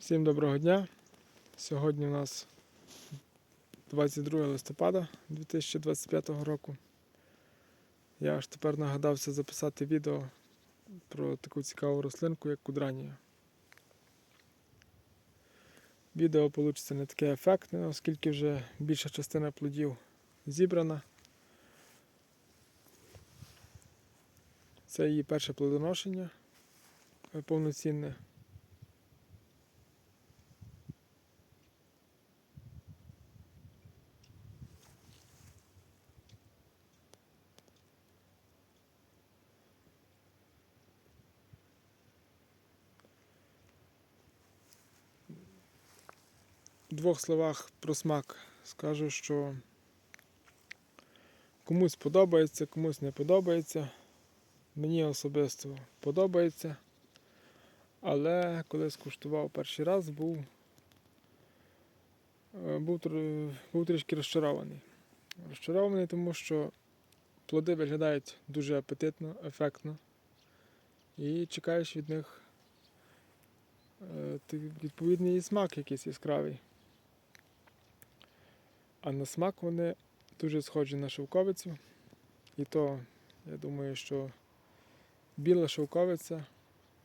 Всім доброго дня. Сьогодні у нас 22 листопада 2025 року. Я аж тепер нагадався записати відео про таку цікаву рослинку, як кудранія. Відео вийде не таке ефектне, оскільки вже більша частина плодів зібрана. Це її перше плодоношення е, повноцінне. В двох словах про смак скажу, що комусь подобається, комусь не подобається. Мені особисто подобається. Але коли скуштував перший раз, був, е, був, був трішки розчарований. Розчарований, тому що плоди виглядають дуже апетитно, ефектно. І чекаєш від них е, відповідний смак якийсь яскравий. А на смак вони дуже схожі на шовковицю. І то, я думаю, що біла шовковиця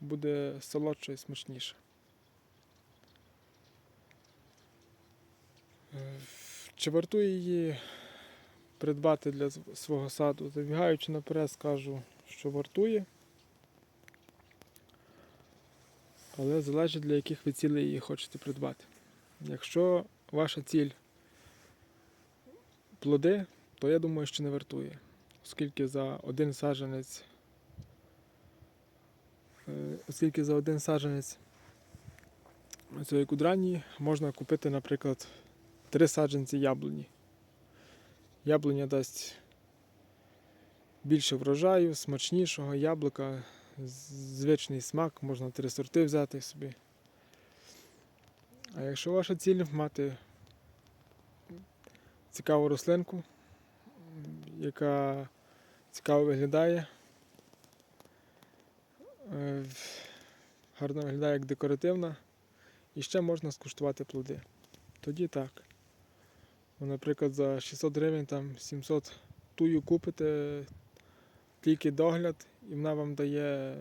буде солодша і смачніша. Е, Чи вартує її придбати для свого саду? Забігаючи наперед, скажу, що вартує. Але залежить для яких ви цілей її хочете придбати. Якщо ваша ціль плоди, то я думаю, що не вартує. Оскільки за один саджанець, е, оскільки за один саджанець цієї кудрані можна купити, наприклад, три саджанці яблуні. Яблуня дасть більше врожаю, смачнішого яблука, звичний смак, можна три сорти взяти собі. А якщо ваша ціль мати цікаву рослинку, яка цікаво виглядає, е, гарно виглядає як декоративна, і ще можна скуштувати плоди. Тоді так. Ну, наприклад, за 600 гривень там 700 тую купите, тільки догляд, і вона вам дає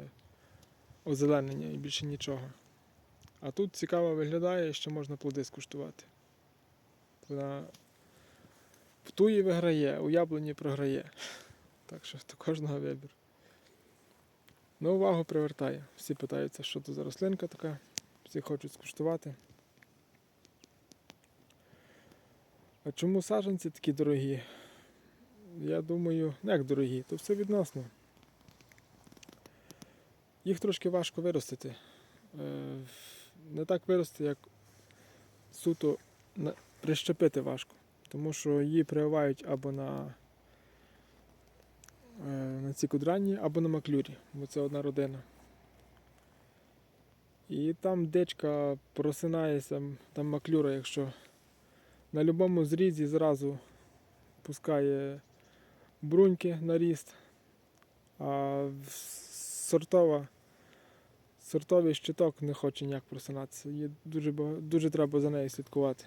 озеленення і більше нічого. А тут цікаво виглядає, і ще можна плоди скуштувати. Вона в туї виграє, у яблуні програє. Так що до кожного вибір. Ну, увагу привертає. Всі питаються, що це за рослинка така, всі хочуть скуштувати. А чому саджанці такі дорогі? Я думаю, ну як дорогі, то все відносно. Їх трошки важко виростити. Е, Не так вирости, як суто прищепити важко. Тому що її прививають або на, е, на ці кудранні, або на маклюрі, бо це одна родина. І там дичка просинається, там маклюра, якщо на будь-якому зрізі зразу пускає бруньки на ріст, а сортова, сортовий щиток не хоче ніяк просинатися. Її дуже, дуже треба за нею слідкувати.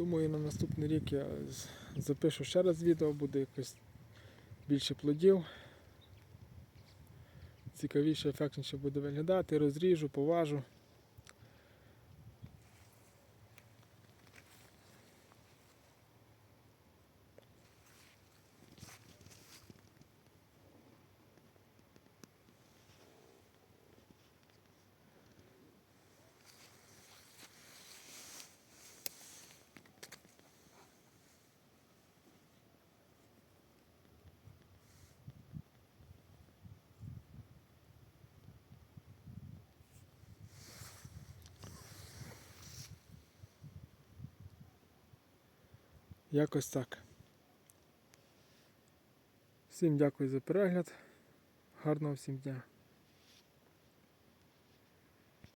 Думаю, на наступний рік я запишу ще раз відео, буде якось більше плодів. Цікавіше, ефектніше буде виглядати, розріжу, поважу. Якось так. Всім дякую за перегляд. Гарного всім дня.